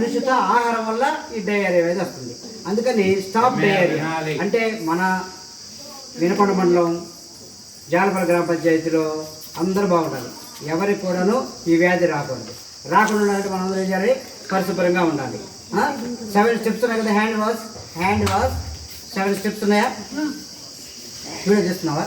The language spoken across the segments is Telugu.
కలుషిత ఆహారం వల్ల ఈ డయేరియా అనేది వస్తుంది. అందుకని స్టాప్ డయేరియా. అంటే మన వినకొండ మండలం జాలపల్లి గ్రామ పంచాయతీలో అందరూ బాగుండాలి. ఎవరికి కూడాను ఈ వ్యాధి రాకూడదు. రాకుండా ఉండాలంటే మనం అందరూ ఏం చేయాలి? పరిశుభ్రంగా ఉండాలి. సెవెన్ స్టెప్స్ ఉన్నాయి కదా hand wash hand wash seven steps ఉన్నాయా? వీడియో చేస్తున్నావా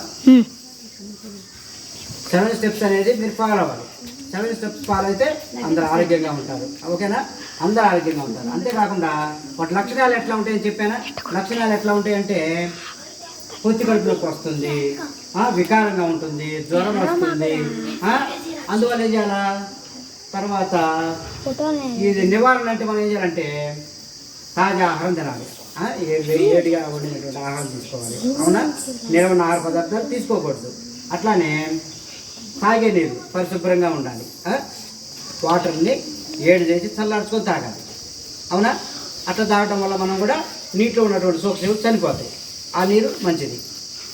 సెవెన్ స్టెప్స్ అనేది మీరు ఫాలో అవ్వాలి. సెవెన్ స్టెప్స్ ఫాలో అయితే అందరు ఆరోగ్యంగా ఉంటారు. ఓకేనా? అందరు ఆరోగ్యంగా ఉంటారు. అంతేకాకుండా వాటి లక్షణాలు ఎట్లా ఉంటాయని చెప్పానా? లక్షణాలు ఎట్లా ఉంటాయంటే పొత్తి కడుపులోకి వస్తుంది వికారంగా ఉంటుంది జ్వరం వస్తుంది అందువల్ల ఏం చేయాలా? తర్వాత ఇది నివారణ అంటే మనం ఏం చేయాలంటే తాజా ఆహారం తినాలి. వేడిగా వండినటువంటి ఆహారం తీసుకోవాలి. అవునా? నిలవన ఆహార పదార్థాలు తీసుకోకూడదు. అట్లానే తాగే నీరు పరిశుభ్రంగా ఉండాలి. వాటర్ని ఏడు చేసి చల్లార్చుకొని తాగాలి. అవునా? అట్లా తాగటం వల్ల మనం కూడా నీటిలో ఉన్నటువంటి సూక్ష్మలు చనిపోతాయి. ఆ నీరు మంచిది.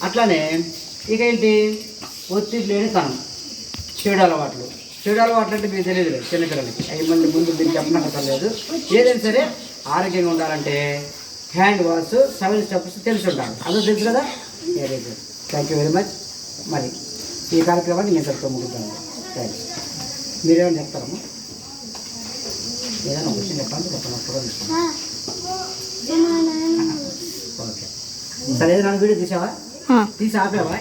అట్లానే ఇక ఏంటి? ఒత్తిడి లేని తనం. చెడు అలవాట్లు. చెడు అలవాట్లు అంటే మీకు తెలియదు చిన్నపిల్లలకి. అవి మళ్ళీ ముందు మీకు చెప్పనక్కర్లేదు. ఏదైనా సరే ఆరోగ్యంగా ఉండాలంటే హ్యాండ్ వాష్ సెవెన్ స్టెప్స్ తెలిసి ఉండాలి. అదో తెలుసు కదా? థ్యాంక్ యూ వెరీ మచ్ మరి ఈ కార్యక్రమాన్ని నేను చెప్తా ముగిద్దాను థ్యాంక్స్ మీరేమైనా చెప్తారమ్మా? ఏదైనా విషయం చెప్పాలంటే చెప్పండి ఓకే. సరే ఏదైనా వీడియో తీసావా? తీసి ఆపావా?